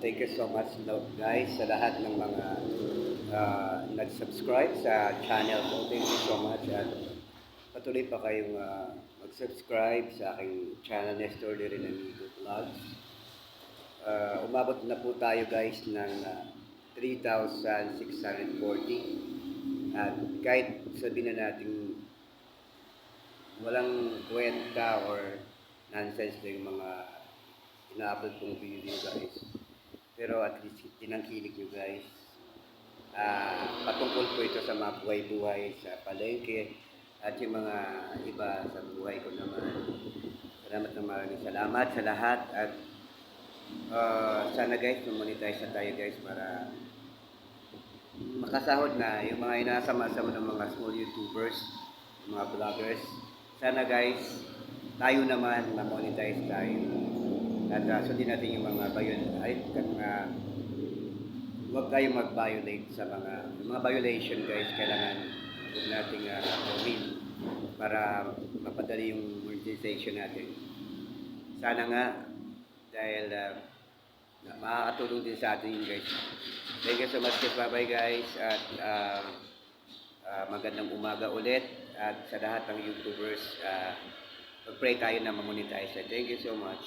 thank you so much no, guys sa lahat ng mga uh, nag-subscribe sa channel ko. Thank you so much at patuloy pa kayong uh, mag-subscribe sa aking channel Nestor de Renamigo Vlogs. Uh, umabot na po tayo guys ng uh, 3,640 at kahit sabihin na natin walang kwenta or nonsense na yung mga ina-upload kong video guys. Pero at least tinangkilik nyo guys. Ah, patungkol po ito sa mga buhay-buhay sa palengke at yung mga iba sa buhay ko naman. Salamat na maraming salamat sa lahat at ah, sana guys, monetize na tayo guys para makasahod na yung mga inasama-sama ng mga small YouTubers, mga vloggers. Sana guys, tayo naman ma-monetize tayo. At uh, sundin natin yung mga viol ay uh, huwag tayong mag-violate sa mga mga violation guys kailangan huwag nating uh, gawin para mapadali yung monetization natin. Sana nga dahil uh, na makakatulong din sa atin yun guys. Thank you so much. Bye-bye guys. At uh, uh, magandang umaga ulit. At sa lahat ng YouTubers, uh, mag-pray tayo na mamonetize. Thank you so much.